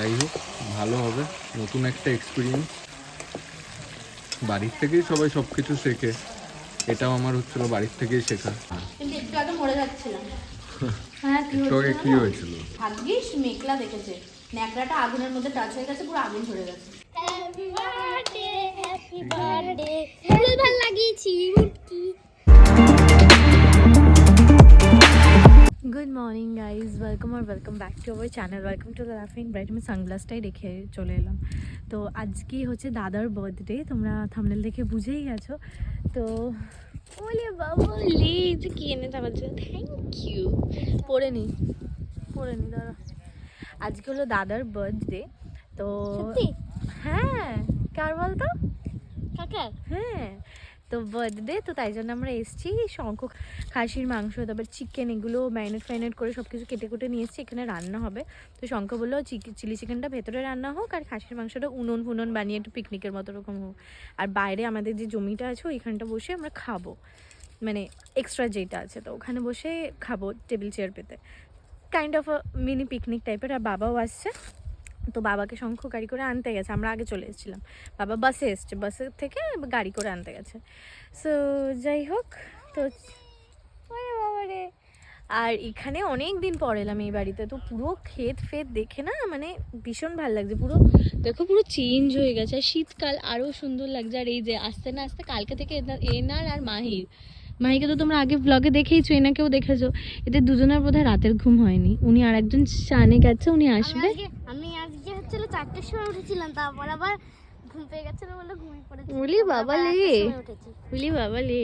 যাই হোক ভালো হবে। নতুন একটা এক্সপিরিয়েন্স বাড়ির থেকেই সবাই সব কিছু শেখে। এটাও আমার হচ্ছিল বাড়ির থেকেই শেখা। একটু আগে হ্যাঁ কি হয়েছিল ভাগ্যিস মেঘলা দেখেছে। ন্যাকড়াটা আগুনের মধ্যে টাচ হয়ে গেছে পুরো আগুন ধরে গেছে। হ্যাপি বার্থডে হ্যাপি বার্থডে ফুল ভালো লাগিয়েছি মুটকি good morning guys welcome R welcome back to our channel welcome to the লাফিং ব্রাইট আমি সানগ্লাসটাই রেখে চলে এলাম। তো আজকে হচ্ছে দাদার বার্থডে তোমরা থামনেল দেখে বুঝেই গেছো। তো ওলে বাবলি যে কি আমার জন্য? থ্যাংক ইউ পরে নি। পরে নি দাদা আজকে হলো দাদার বার্থডে তো হ্যাঁ। কার বলতো? কাকার? হ্যাঁ। তো বার্থডে তো তাই জন্য আমরা এসেছি। শঙ্খ খাসির মাংস, তারপর চিকেন এগুলো ম্যারিনেট ফ্যারিনেট করে সব কিছু কেটে কুটে নিয়ে এসেছি। এখানে রান্না হবে। তো শঙ্খ বলল চিলি চিকেনটা ভেতরে রান্না হোক আর খাসির মাংসটা উনুন ফুনুন বানিয়ে একটু পিকনিকের মতো রকম হোক। আর বাইরে আমাদের যে জমিটা আছে, ওইখানটা বসে আমরা খাব। মানে এক্সট্রা যেটা আছে, তো ওখানে বসে খাব টেবিল চেয়ার পেতে। কাইন্ড অফ মিনি পিকনিক টাইপের আর বাবাও আসছে। তো বাবাকে শঙ্খ গাড়ি করে আনতে গেছে, আমরা আগে চলে এসেছিলাম। বাবা বাসে এসছে, বাসে থেকে গাড়ি করে আনতে গেছে। সো যাই হোক, তো ওরে বাবা আর এখানে অনেক দিন পর এলাম এই বাড়িতে, তো পুরো ক্ষেত ফেত দেখে না মানে ভীষণ ভালো লাগছে, পুরো দেখো পুরো চেঞ্জ হয়ে গেছে। আর শীতকাল আরও সুন্দর লাগছে, আর এই যে আস্তে না আস্তে কালকে থেকে এনা- এনার আর মাহির। মাহিকে তো তোমরা আগে ব্লগে দেখেইছো এনাকেও দেখেছ। এদের দুজনের বোধহয় রাতের ঘুম হয়নি। উনি আর একজন চানে গেছে উনি আসবে। আমি আজকে হচ্ছিল চারটের সময় উঠেছিলাম তারপর আবার ঘুম পেয়ে গেছিল বলে ঘুমিয়ে পড়েছি। তারপর বাবা লে। বুঝলি বাবা লে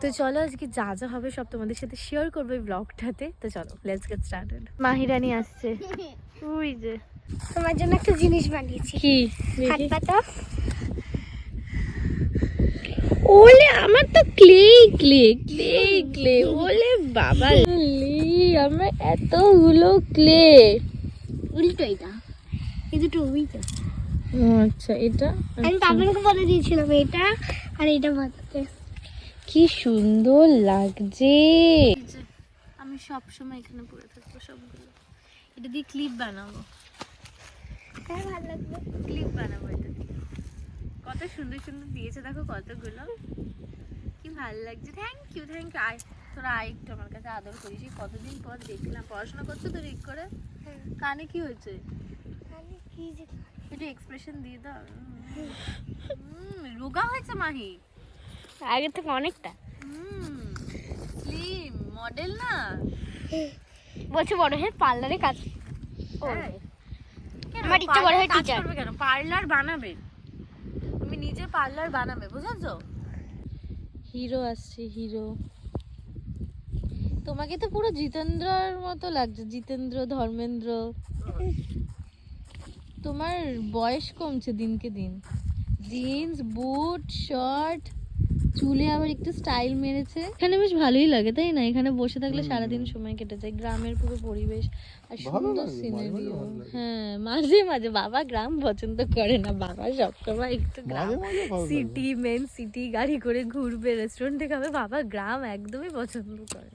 তো চলো আজকে যা যা হবে সব তোমাদের সাথে শেয়ার করব এই ব্লগটাতে তো চলো লেটস গেট স্টার্টেড মাহিরানি আসছে। ওই যে। তোমার জন্য একটা জিনিস বানিয়েছি। কি? হাত পাতা। ওলে আমার তো ক্লে ক্লে ক্লে ক্লে ওলে বাবা লে আমার এতগুলো ক্লে উল্টো এটা। এই দুটো উল্টো। আচ্ছা এটা আমি পাবনকে বলে দিয়েছিলাম এটা আর এটা বানাতে কি সুন্দর লাগছে। আমি সব সময় এখানে পড়ে থাকব সবগুলো। এটা দিয়ে ক্লিপ বানাবো। হ্যাঁ ভালো লাগবে। ক্লিপ বানাবো এটা কত সুন্দর সুন্দর দিয়েছে দেখো কতগুলো। কি ভালো লাগছে। থ্যাংক ইউ থ্যাংক ইউ আয় তোরা আয় একটু আমার কাছে আদর করিস। এই কতদিন পর দেখলাম পড়াশোনা করছ তো রিক করে? কানে কি হয়েছে? আমি কি যে একটু এক্সপ্রেশন দিয়ে দাও। হুম রোগা হয়েছে মাহি। আগে থেকে অনেকটা। হুম স্লিম মডেল না? বলছে বড় হয়ে পার্লারে কাজ করবে। কেন? আমার ইচ্ছে বড় হয়ে পার্লারে কাজ করবে কেন? পার্লার বানাবে। তুমি নিজে পার্লার বানাবে বুঝেছ? হিরো আসছে হিরো। তোমাকে তো পুরো জিতেন্দ্রর মতো লাগছে জিতেন্দ্র ধর্মেন্দ্র। তোমার বয়স কমছে দিনকে দিন। জিন্স বুট শার্ট চুলে আবার একটু স্টাইল মেরেছে। এখানে বেশ ভালোই লাগে তাই না? এখানে বসে থাকলে সারাদিন সময় কেটে যায়। গ্রামের পুরো পরিবেশ আর সুন্দর সিনারিও হ্যাঁ। মাঝে মাঝে বাবা গ্রাম পছন্দ করে না। বাবা সবসময় একটু গ্রাম সিটি মেন সিটি গাড়ি করে ঘুরবে রেস্টুরেন্টে খাবে বাবা গ্রাম একদমই পছন্দ করে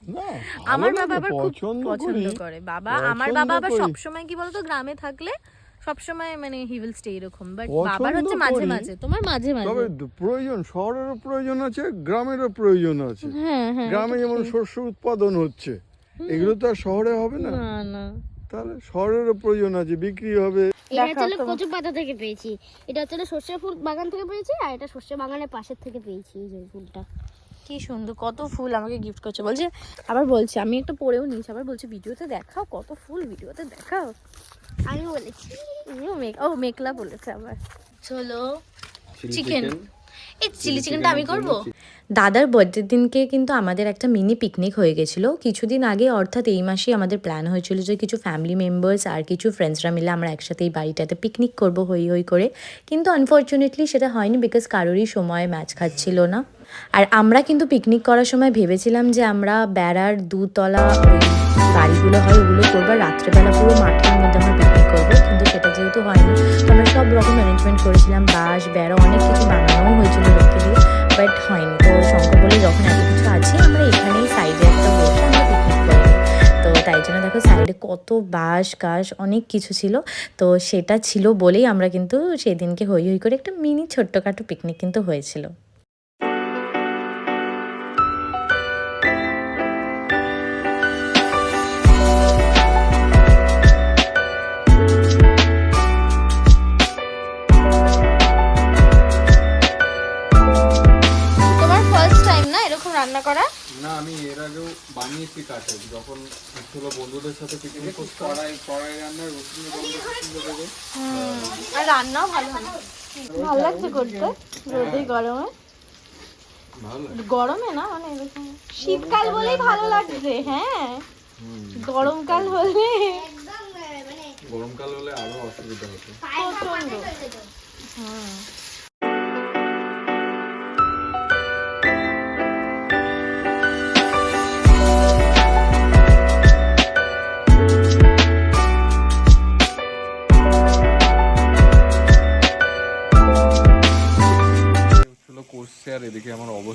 আমার বাবা আবার খুব পছন্দ করে। বাবা আমার বাবা আবার সবসময় কি বলতো গ্রামে থাকলে সবসময় মানে হি উইল স্টে এরকম। বাট বাবার হচ্ছে মাঝে মাঝে তোমার মাঝে মাঝে। তবে প্রয়োজন শহরেরও প্রয়োজন আছে গ্রামেরও প্রয়োজন আছে। হ্যাঁ হ্যাঁ গ্রামে যেমন শস্য উৎপাদন হচ্ছে এগুলো তো আর শহরে হবে না না। তাহলে শহরেরও প্রয়োজন আছে বিক্রি হবে। এটা হচ্ছে কচু পাতা থেকে পেয়েছি। এটা হচ্ছে সর্ষে ফুল বাগান থেকে পেয়েছি আর এটা সর্ষে বাগানের পাশের থেকে পেয়েছি এই যে ফুলটা। কি সুন্দর কত ফুল আমাকে গিফট করছে। বলছে আবার বলছে আমি একটা পরেও নিয়েছি আবার বলছে ভিডিওতে দেখাও কত ফুল ভিডিওতে দেখাও। আমি বলেছি। ও মেক ও মেকলা বলেছে আবার। চলো চিকেন এই চিলি চিকেনটা আমি করব? দাদার বার্থডের দিনকে কিন্তু আমাদের একটা মিনি পিকনিক হয়ে গেছিল। কিছুদিন আগে অর্থাৎ এই মাসেই আমাদের প্ল্যান হয়েছিল যে কিছু ফ্যামিলি মেম্বার্স আর কিছু ফ্রেন্ডসরা মিলে আমরা একসাথে এই বাড়িটাতে পিকনিক করব হই হই করে। কিন্তু আনফর্চুনেটলি সেটা হয়নি বিকজ কারোরই সময় ম্যাচ খাচ্ছিল না। আর আমরা কিন্তু পিকনিক করার সময় ভেবেছিলাম যে আমরা বেড়ার দুতলা বাড়িগুলো হয় ওগুলো করব রাত্রেবেলা পুরো মাঠের মধ্যে আমরা পিকনিক করব, কিন্তু সেটা যেহেতু হয়নি। তো আমরা সব রকম অ্যারেঞ্জমেন্ট করেছিলাম, বাঁশ, বেড়া, অনেক কিছু বানানোও হয়েছিল লোককে দিয়ে বাট হয়নি। তো শঙ্কর বলে যখন এত কিছু আছে, আমরা এখানেই সাইডে একটা বসে আমরা পিকনিক করি। তো তাই জন্য দেখো সাইডে কত বাঁশ গাছ অনেক কিছু ছিল। তো সেটা ছিল বলেই আমরা কিন্তু সেদিনকে হই হই করে একটা মিনি ছোট্টখাটো পিকনিক কিন্তু হয়েছিল। করা? না আমি এর আগেও বানিয়েছি কাঠে যখন বন্ধুদের সাথে পিকনিক করতে কড়াই কড়াই রান্নার রসুন দেবে। আর রান্নাও ভালো হয়। ভালো লাগছে করতে রোদে গরমে। গরমে না মানে এরকম শীতকাল বলেই ভালো লাগছে হ্যাঁ। গরমকাল হলে গরমকাল হলে আরও অসুবিধা হতো। প্রচণ্ড হচ্ছিল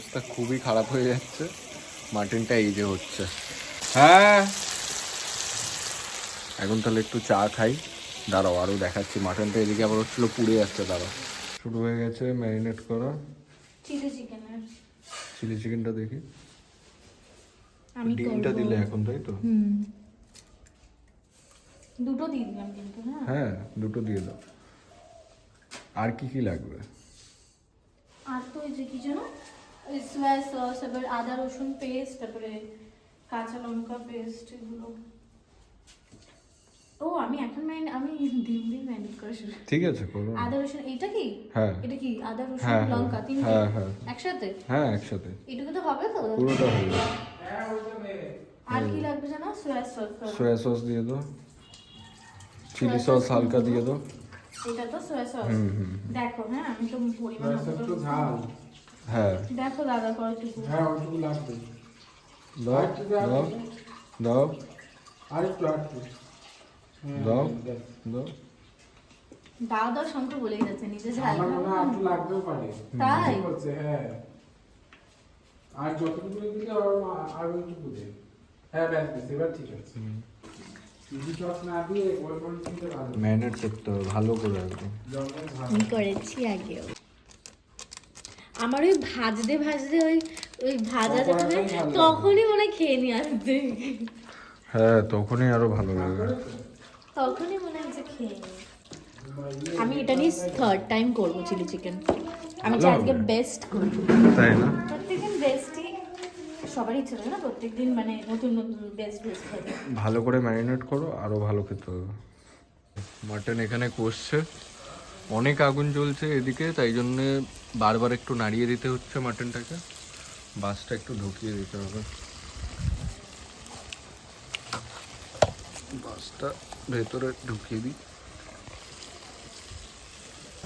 অবস্থা খুবই খারাপ হয়ে যাচ্ছে। মাটনটা এই যে হচ্ছে। হ্যাঁ। এখন তাহলে একটু চা খাই। দাঁড়াও আরও দেখাচ্ছি। মাটনটা এদিকে আবার হচ্ছিল পুড়ে যাচ্ছে দাঁড়াও। শুরু হয়ে গেছে ম্যারিনেট করা। চিলি চিকেনটা দেখি। ডিমটা দিলে এখন তাই তো? দুটো দিয়ে দিলাম কিন্তু হ্যাঁ? হ্যাঁ দুটো দিয়ে দাও। আর কি কি লাগবে? আর তো ওই যে কি ওই সোয়া সস এবার আদা রসুন পেস্ট তারপরে কাঁচা লঙ্কা পেস্ট এগুলো। ও আমি এখন মাইন আমি ডিম দিয়ে ম্যারিনেট করা শুরু ঠিক আছে করো না। আদা রসুন এটা কি? হ্যাঁ। এটা কি? আদা রসুন হ্যাঁ, হ্যাঁ। লঙ্কা তিনটে? হ্যাঁ, হ্যাঁ। একসাথে? হ্যাঁ একসাথে। এটুকু তো হবে তো? পুরোটা হয়ে যাবে আর কি লাগবে জানো? সোয়া সস। সোয়া সস দিয়ে দাও। চিলি সস হালকা দিয়ে দাও। এটা তো সোয়া সস। দেখো হ্যাঁ আমি তো পরিমাণ মতো করে- হ্যাঁ। দেখো দাদা কতটুকু দাও দাও দাও। দাও দাও। দাও দাও শঙ্কর বলেই যাচ্ছে নিজে ঝাল আমার মনে খাব হয় না। একটু লাগতেও পারে। তাই? বলছে হ্যাঁ। আর যতটুকু দিলে আর আর একটু দে। হ্যাঁ ব্যাস ব্যাস এবার ঠিক আছে। চিলি সস না দিয়ে গোলমরিচ ভালো। করতে হবে ভালো করে করেছি আগেও। আমার ওই ভাজতে ভাজতে ওই ওই ভাজা যখন তখনই মনে হয় খেয়ে নিয়ে আসতে হ্যাঁ তখনই আরও ভালো লাগে। তখনই মনে হচ্ছে খেয়ে আমি এটা নিয়ে থার্ড টাইম করব চিলি চিকেন আমি আজকে বেস্ট করব। তাই না? প্রত্যেকদিন বেস্টই সবারই ইচ্ছে থাকে না প্রত্যেকদিন মানে নতুন নতুন বেস্ট বেস্ট ভালো করে ম্যারিনেট করো আরও ভালো খেতে হবে। মাটন এখানে কষছে। অনেক আগুন জ্বলছে এদিকে, তাই জন্যে বারবার একটু নাড়িয়ে দিতে হচ্ছে মাটনটাকে। বাসটা একটু ঢুকিয়ে দিতে হবে। বাসটা ভেতরে ঢুকিয়ে দিই।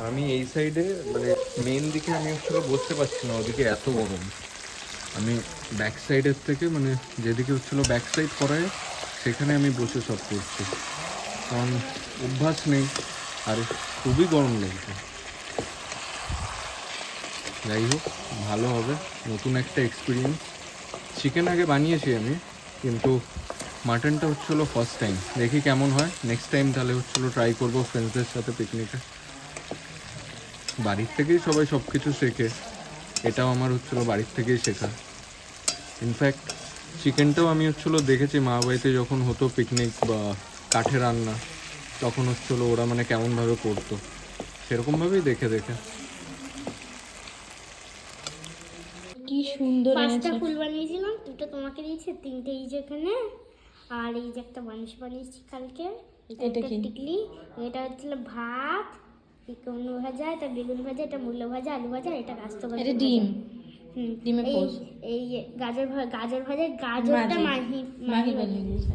আমি এই সাইডে মানে মেন দিকে আমি আসলে বসতে পারছি না, ওদিকে এত গরম। আমি ব্যাক সাইডের থেকে মানে যেদিকে হচ্ছিল ব্যাক সাইড করায়, সেখানে আমি বসে সব করছি। কারণ অভ্যাস নেই। আর, খুবই গরম লাগছে। যাই হোক ভালো হবে, নতুন একটা এক্সপিরিয়েন্স চিকেন আগে বানিয়েছি আমি, কিন্তু মাটনটা হচ্ছিল ফার্স্ট টাইম দেখি কেমন হয় নেক্সট টাইম তাহলে হচ্ছিল ট্রাই করব ফ্রেন্ডসদের সাথে পিকনিকে বাড়ির থেকেই সবাই সব কিছু শেখে, এটাও আমার হচ্ছিল বাড়ির থেকেই শেখা। ইনফ্যাক্ট চিকেনটাও আমি হচ্ছিল দেখেছি মা বাড়িতে যখন হতো পিকনিক বা কাঠে রান্না। তখন হচ্ছিল ওরা মানে কেমনভাবে করতো। সেরকমভাবেই দেখে দেখে। কি সুন্দর পাঁচটা ফুল বানিয়েছিলাম দুটো তোমাকে দিয়েছি তিনটে এই যে এখানে আর এই যে একটা মানুষ বানিয়েছি কালকে এটা কি? টিকলি এটা হচ্ছিল ভাত কুমড়ো ভাজা এটা বেগুন ভাজা এটা মূল্য ভাজা আলু ভাজা এটা গাস্ত ভাজা। এটা ডিম। হুম ডিমের এই পোস্ট এই যে গাজর ভা- গাজর ভাজা গাজরটা মাহি। মাহি মাহি বানিয়ে দিয়েছে।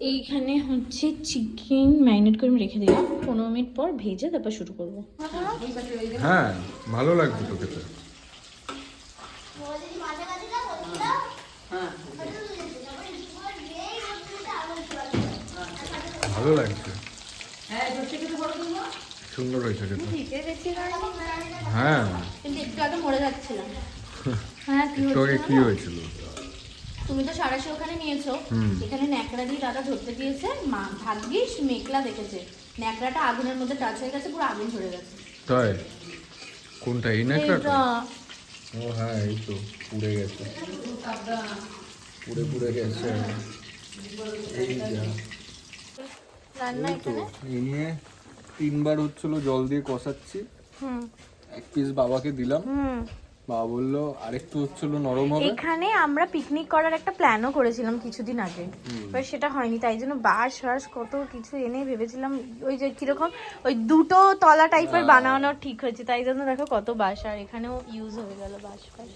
এইখানে হচ্ছে চিকেন ম্যারিনেট করে আমি রেখে দিলাম। পনেরো মিনিট পর ভেজে তারপর শুরু করব। হ্যাঁ ভালো লাগছে তো খেতে। ভালো লাগছে। সুন্দর হয়েছে খেতে। হ্যাঁ। একটু আগে মরে যাচ্ছিলাম। হ্যাঁ কি হয়েছিল? তুমি তো সারাশি ওখানে নিয়েছো। এখানে ন্যাকড়া দিয়ে দাদা ধরতে দিয়েছে মা ভাগ্যিস মেঘলা দেখেছে। ন্যাকড়াটা আগুনের মধ্যে টাচ হয়ে গেছে পুরো আগুন ধরে গেছে। তাই? কোনটা এই নাকড়াটা এটা ও হ্যাঁ এই তো পুড়ে গেছে। পুড়ে পুড়ে গেছে। এই যা। রান্না এখানে? এই নিয়ে তিনবার হচ্ছিল জল দিয়ে কষাচ্ছি। এক পিস বাবাকে দিলাম। বাবা বলল আরেকটু হচ্ছিল নরম হবে? এখানে আমরা পিকনিক করার একটা প্ল্যানও করেছিলাম কিছুদিন আগে। এবার সেটা হয়নি তাই জন্য বাঁশ বাঁশ কত কিছু এনে ভেবেছিলাম ওই যে কীরকম ওই দুটো তলা টাইপের বানানো ঠিক হয়েছে তাই জন্য দেখো কত বাঁশ আর এখানেও ইউজ হয়ে গেল বাঁশ বাঁশ।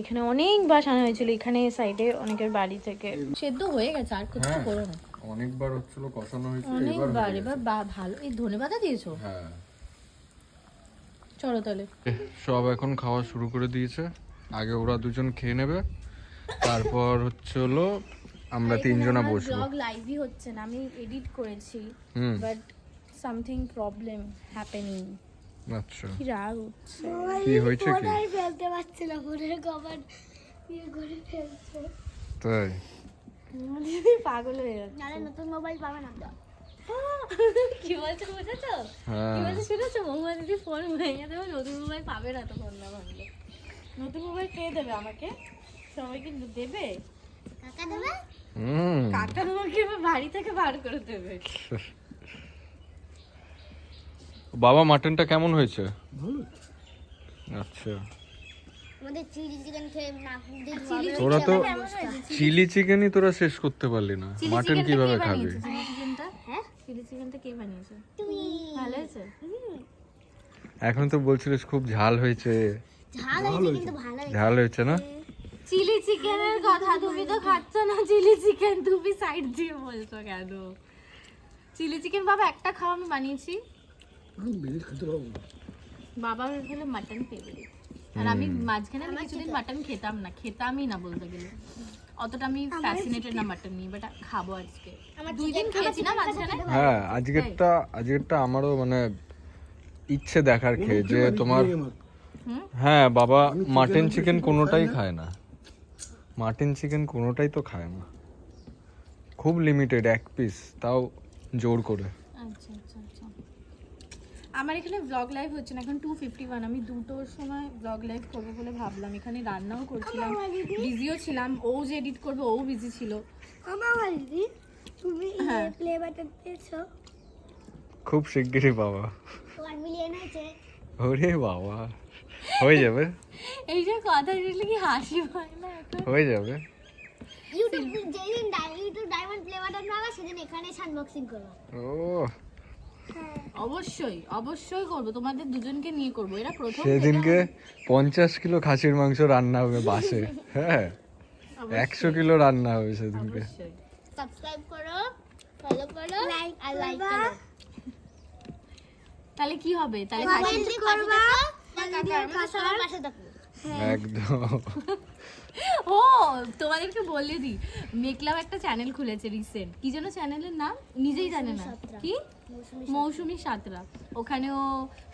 এখানে অনেক বাঁশ আনা হয়েছিল এখানে সাইডে অনেকের বাড়ি থেকে। সেদ্ধ হয়ে গেছে আর কিছু হ্যাঁ। করো না। অনেকবার হচ্ছিল কষানো হয়েছে অনেকবার এবার ভালো এই ধনে পাতা দিয়েছ? হ্যাঁ। চলো তাহলে। সব এখন খাওয়া শুরু করে দিয়েছে। আগে ওরা দুজন খেয়ে নেবে। তারপর হচ্ছে হলো আমরা তিনজনা বসবো। ব্লগ লাইভই হচ্ছে না আমি এডিট করেছি। হুম। বাট সামথিং প্রবলেম হ্যাপেনিং আচ্ছা। কি রাগ উঠছে কি হয়েছে কি? ফেলতে পারছি না ফোনের কভার ইয়ে করে ফেলছে। তাই। পাগল হয়ে যাচ্ছে। নালে নতুন মোবাইল পাবে না। কি বলছো বুঝেছ? হ্যাঁ। কি বলছো শুনেছো? মহুয়া দিদি ফোন ভেঙে দেবে নতুন মোবাইল পাবে না তখন না ভাবলে নতুন মোবাইল পেয়ে দেবে আমাকে? সবাইকে দেবে? কাকা দেবে? কাকা তোমাকে বাড়ি থেকে বার করে দেবে। বাবা মাটনটা কেমন হয়েছে? আচ্ছা। আমাদের চিলি চিকেন খেয়ে না তোরা তো চিলি চিকেনই তোরা শেষ করতে পারলি না। মাটন কীভাবে খাবি? চিলি চিকেনটা কে বানিয়েছে? ভালো হয়েছে? এখন তো বলছিলিস খুব ঝাল হয়েছে। ঝাল হয়েছে কিন্তু ভালো ঝাল হয়েছে না? চিলি চিকেনের কথা তুমি তো খাচ্ছ না চিলি চিকেন তুমি সাইড দিয়ে বলছো কেন? চিলি চিকেন বাবা একটা খাওয়া আমি বানিয়েছি। বাবা হলো মাটন ফেভারিট আর আমি মাঝখানে আমি কিছুদিন মাটন খেতাম না খেতামই না বলতে গেলে। অতটা আমি ফ্যাসিনেটেড না মাটন নিয়ে বাট খাব আজকে। দুই দিন খেয়েছি না মাঝখানে? হ্যাঁ আজকেরটা আজকেরটা আমারও মানে ইচ্ছে দেখার খেয়ে যে তোমার হ্যাঁ বাবা মাটন চিকেন কোনোটাই খায় না। মাটন চিকেন কোনোটাই তো খায় না। খুব লিমিটেড এক পিস তাও জোর করে। আচ্ছা আচ্ছা আচ্ছা। আমার এখানে ব্লগ লাইভ হচ্ছে না এখন টু ফিফটি ওয়ান আমি দুটোর সময় ব্লগ লাইভ করব বলে ভাবলাম। এখানে রান্নাও করছিলাম বিজিও ছিলাম। ও যে এডিট করবে ও বিজি ছিল। আমার দিদি। তুমি হ্যাঁ। প্লে বাটন পেয়েছ খুব শিগগিরই বাবা ওরে বাবা। হয়ে যাবে। এই যে কথা শুনলে কি হাসি পায় না হয়ে যাবে। ইউটিউব যেদিন ডাই- ইউটিউব ডায়মন্ড প্লে বাটন পাবা সেদিন এখানে আনবক্সিং করব। ও অবশ্যই অবশ্যই করব। তোমাদের দুজনকে নিয়ে করব। এরা প্রথম সেদিনকে পঞ্চাশ কিলো খাসির মাংস রান্না হবে বাসে। হ্যাঁ। একশো কিলো রান্না হবে সেদিনকে। অবশ্যই। সাবস্ক্রাইব করো ফলো করো লাইক আর লাইক করো। তাহলে কি হবে? তাহলে কমেন্ট করবা। ভিডিওর পাশে পাশে থাকো। একদম। ও তোমাদেরকে বলে দিই মেকলাম একটা চ্যানেল খুলেছে রিসেন্ট কি যেন চ্যানেলের নাম? নিজেই জানে না। কি? মৌসুমি সাতরা। ওখানে ও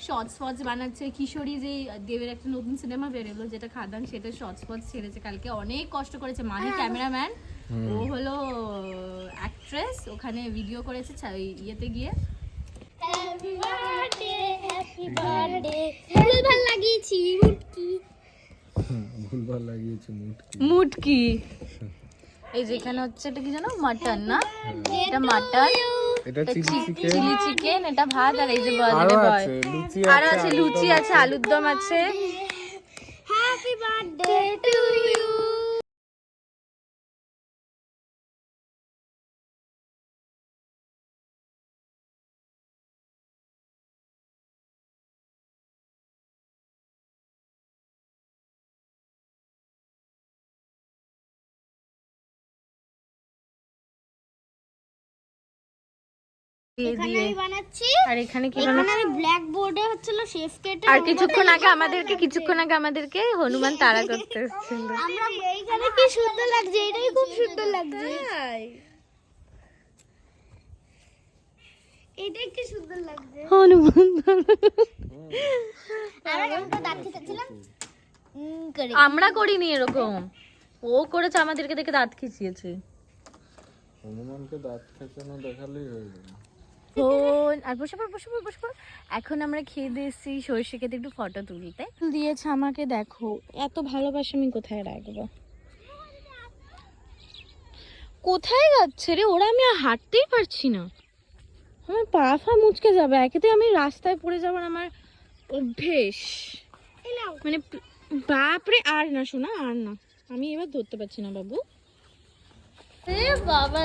শর্টস ফটস বানাচ্ছে। কিশোরী যে দেবের একটা নতুন সিনেমা বেরোলো যেটা খাদান সেটা শর্টস ফটস ছেড়েছে। কালকে অনেক কষ্ট করেছে। মাহি ক্যামেরাম্যান ও হলো অ্যাক্ট্রেস ওখানে ভিডিও করেছে ইয়েতে গিয়ে। হ্যাপি বার্থডে হ্যাপি বার্থডে ফুল ভালো লাগিয়েছি মুটকি। ভুলভাল লাগিয়েছে মুট মুটকি। এই যে এখানে হচ্ছে এটা কি জানো? মাটন না? এটা মাটন। এটা চিলি চিকেন চিলি চিকেন। এটা ভাত আর এই যে বার্থডে বয়। লুচি আর আছে লুচি আছে আলুর দম আছে। হ্যাপি বার্থডে টু ইউ আর এখানে কি আমি ব্ল্যাক বোর্ডে হচ্ছিল শেফ কেটে আর কিছুক্ষণ আগে আমাদেরকে কিছুক্ষণ আগে আমাদেরকে হনুমান তাড়া করতে এসেছিল। আমরা এইখানে কি সুন্দর লাগছে? এটাই খুব সুন্দর লাগছে। এটাই কি সুন্দর লাগছে? হনুমান আমরা কেমন দাঁত খেতেছিলাম আমরা করিনি এরকম। ও করেছে আমাদেরকে দেখে দাঁত খিচিয়েছে। হনুমানকে দাঁত খেঁচানো দেখালেই হয়ে যাবে। ফোন আর বসে পড় বসে পড় বসে পড়। এখন আমরা খেয়ে দিয়ে এসেছি সর্ষে খেতে একটু ফটো তুলিতে। দিয়েছে আমাকে দেখো এত ভালোবাসা আমি কোথায় রাখব? কোথায় যাচ্ছে রে? ওরা আমি আর হাঁটতেই পারছি না। আমার পা ফা মুচকে যাবে। একেতে আমি রাস্তায় পড়ে যাবার আমার অভ্যেস। মানে বাপরে আর না শোনা আর না। আমি এবার ধরতে পারছি না বাবু। বাবা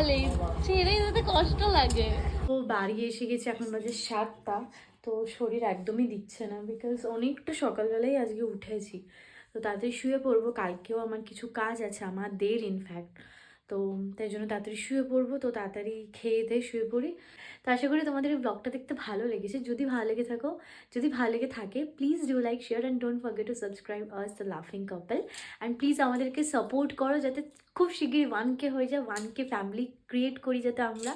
ছেড়ে যেতে কষ্ট লাগে। তো বাড়ি এসে গেছি, এখন বাজে সাতটা, তো শরীর একদমই দিচ্ছে না বিকজ অনেকটা সকালবেলায় আজকে উঠেছি। তো তাড়াতাড়ি শুয়ে পড়ব, কালকেও আমার কিছু কাজ আছে, আমার দের ইনফ্যাক্ট তো তাই জন্য তাড়াতাড়ি শুয়ে পড়ব। তো তাড়াতাড়ি খেয়ে দিয়ে শুয়ে পড়ি। তো আশা করি তোমাদের এই ব্লগটা দেখতে ভালো লেগেছে। যদি ভালো লেগে থাকো, যদি ভালো লেগে থাকে please do like share and don't forget to subscribe us the লাফিং কাপল অ্যান্ড প্লিজ আমাদেরকে সাপোর্ট করো যাতে খুব শীঘ্রই ওয়ান কে হয়ে যায় ওয়ান কে ফ্যামিলি ক্রিয়েট করি যাতে আমরা।